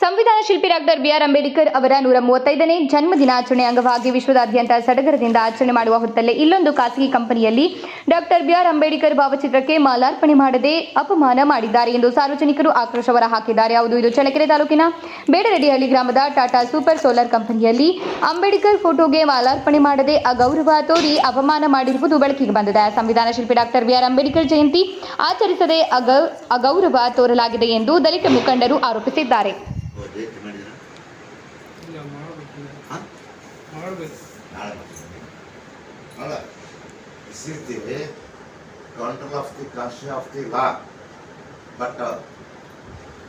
ಶಿಲ್ಪಿ doctor B R Ambedkar ಅವರ ನೂರ ಮೂವತ್ತೈದನೇ ಜನ್ಮ ದಿನಾಚರಣೆ ಅಂಗವಾಗಿ ವಿಶ್ವದಾದ್ಯಂತ ಸಡಗರದಿಂದ ಆಚರಣೆ ಮಾಡುವ ಹೊತ್ತಲ್ಲೇ ಇಲ್ಲೊಂದು ಖಾಸಗಿ ಕಂಪನಿಯಲ್ಲಿ ಡಾಕ್ಟರ್ ಬಿಆರ್ ಅಂಬೇಡ್ಕರ್ ಭಾವಚಿತ್ರಕ್ಕೆ ಮಾಲಾರ್ಪಣೆ ಮಾಡದೆ ಅಪಮಾನ ಮಾಡಿದ್ದಾರೆ ಎಂದು ಸಾರ್ವಜನಿಕರು ಆಕ್ರೋಶ ಹೊರ ಹಾಕಿದ್ದಾರೆ ಹೌದು, ಇದು ಚಳ್ಳಕೆರೆ ತಾಲೂಕಿನ ಬೇಡರೆಡ್ಡಿಹಳ್ಳಿ ಗ್ರಾಮದ ಟಾಟಾ ಸೂಪರ್ ಸೋಲಾರ್ ಕಂಪನಿಯಲ್ಲಿ ಅಂಬೇಡ್ಕರ್ ಫೋಟೋಗೆ ಮಾಲಾರ್ಪಣೆ ಮಾಡದೆ ಅಗೌರವ ತೋರಿ ಅಪಮಾನ ಮಾಡಿರುವುದು ಬೆಳಕಿಗೆ ಬಂದಿದೆ. ಸಂವಿಧಾನ ಶಿಲ್ಪಿ doctor B R Ambedkar Jayanti ಆಚರಿಸದೆ ಅಗೌ, ಅಗೌರವ ತೋರಲಾಗಿದೆ ಎಂದು ದಲಿತ ಮುಖಂಡರು ಆರೋಪಿಸಿದ್ದಾರೆ. ಡೇಟ್ ಮಾಡಿದ್ರ ಇಲ್ಲ ಮಾಡಬೇಕು ಹಾಂ ಮಾಡಬೇಕು. ನಾಳೆ ಅಲ್ಲ this is the control of the constitution of the law but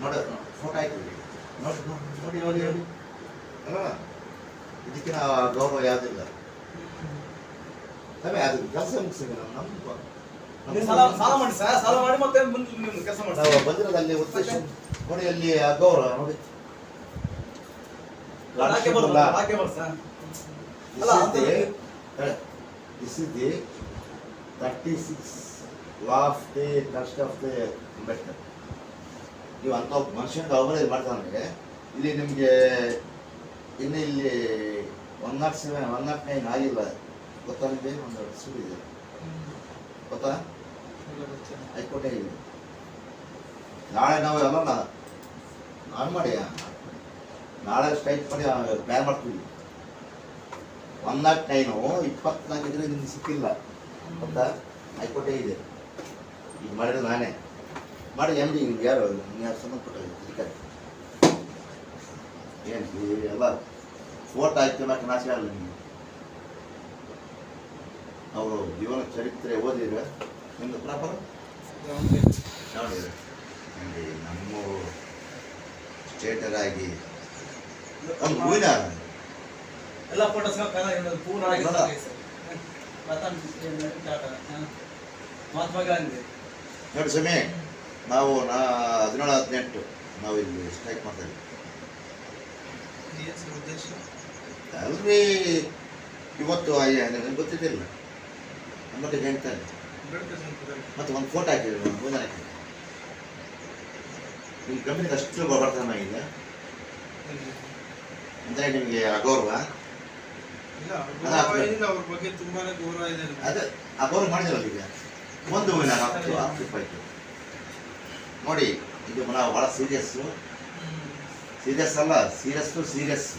ನೋಡ ಫೋಟೋ ಹಾಕಿದ್ವಿ ನೋಡಿ ನೋಡಿ ನೋಡಿ. ನೋಡಿ ಅಲ್ಲ ಇದಕ್ಕಿನ ಗೌರವ ಯಾವುದಿಲ್ಲ. ಅದೇ ಅದು ಕೆಲಸ ಮುಗಿಸಿದ ನಮ್ಮ ನೀವು ಸಾಲ ಸಾಲ ಮಾಡಿ ಸರ್. ಸಾಲ ಮಾಡಿ ಮತ್ತೆ ಮುಂದೆ ಕೆಲಸ ಮಾಡಿ. ನಾವು ಬಂದಿರೋದಲ್ಲಿ ಉದ್ದೇಶ. ನೋಡಿ ಅಲ್ಲಿ ಗೌರವ ನೋಡಿ. This is the thirty six law of the caste of the Ambedkar ನೀವು ಅಂತ ಒಬ್ಬ ಮನುಷ್ಯನಿಗೆ ಅವರೇ ಇದು ಮಾಡ್ತಾನೆ ಇಲ್ಲಿ ನಿಮಗೆ ಇನ್ನು ಇಲ್ಲಿ one naught seven one naught nine ಆಗಿಲ್ಲ. ಗೊತ್ತಾ ನಿಮಗೆ? ಒಂದು ಸುಳ್ಳು ಇದೆ. ಗೊತ್ತಾ? ಹೈಕೋರ್ಟೇ ಇದೆ ನಾಳೆ ನಾವು ಎಲ್ಲ ನಾನು ಮಾಡಿ ನಾಳೆ ಸ್ಟ್ರೈಕ್ ಮಾಡಿ ಪ್ಲಾನ್ ಮಾಡ್ತೀವಿ. ಒನ್ ನಾಟ್ ನೈನು ಇಪ್ಪತ್ನಾಲ್ಕು ಇದ್ರೆ ನಿಮ್ಗೆ ಸಿಕ್ಕಿಲ್ಲ. ಅಂತ ಹೈಕೋರ್ಟೇ ಇದೆ. ಈಗ ಮಾಡಿದ್ರೆ ನಾನೇ. ಮಾಡಿ ಎಂ ಡಿ ಯಾರು? ಯಾರು ಸಂಬಂಧಪಟ್ಟ ಅಧಿಕಾರಿ ಏನು ಎಲ್ಲ ಫೋಟೋ ಆಯ್ತು ಮತ್ತೆ ನಾಶ ಆಗಲ್ಲ ನಿಮಗೆ. ಅವರು ಜೀವನ ಚರಿತ್ರೆ ಓದಿದ್ರೆ ನಿಮ್ದು ಪ್ರಾಪರ್ ನೋಡಿದ್ರೆ ನಮ್ಮ ಸ್ಟೇಟರಾಗಿ ನಮ್ಮ ಹೂವಿನ ಎಲ್ಲ ಫೋಟೋಸ್ ಪೂರ್ಣ. ಮಹಾತ್ಮ ಗಾಂಧಿ ನೋಡಿ ಸಮಯ ನಾವು ನಾ ಹದಿನೇಳು ಹದಿನೆಂಟು ನಾವು ಇಲ್ಲಿ ಸ್ಟ್ರೈಕ್ ಮಾಡ್ತಾ ಇದ್ದೀವಿ. ಏನು ಸರ್ ಉದ್ದೇಶ? ಅಲ್ರಿ ಇವತ್ತು ನನಗೆ ಗೊತ್ತಿದ್ದಿಲ್ಲ. ನಮ್ಮತ್ತೆ ಹೇಳ್ತಾರೆ ಮತ್ತೆ ಒಂದು ಫೋಟೋ ಹಾಕಿದ್ರು ಒಂದು ಹೂವಿನ ಹಾಕಿದ್ರು. ನಿಮ್ಮ ಕಂಪ್ನಿಗೆ ಅಷ್ಟು ಬಡತನವಾಗಿದೆ ಅಂದರೆ ನಿಮಗೆ ಅಗೌರವ? ಇಲ್ಲ ಅವ್ರ ಬಗ್ಗೆ ತುಂಬಾನೇ ಗೌರವ ಇದೆ. ಅದೇ ಅಗೌರವ ಮಾಡಿದ್ರಲ್ಲ ಈಗ? ಒಂದು ಹೂವಿನ ಹತ್ತು ಹತ್ತು ರೂಪಾಯಿ ನೋಡಿ ಇದು ನಾವು ಭಾಳ ಸೀರಿಯಸ್ಸು. ಸೀರಿಯಸ್ ಅಲ್ಲ ಸೀರಿಯಸ್ಸು ಸೀರಿಯಸ್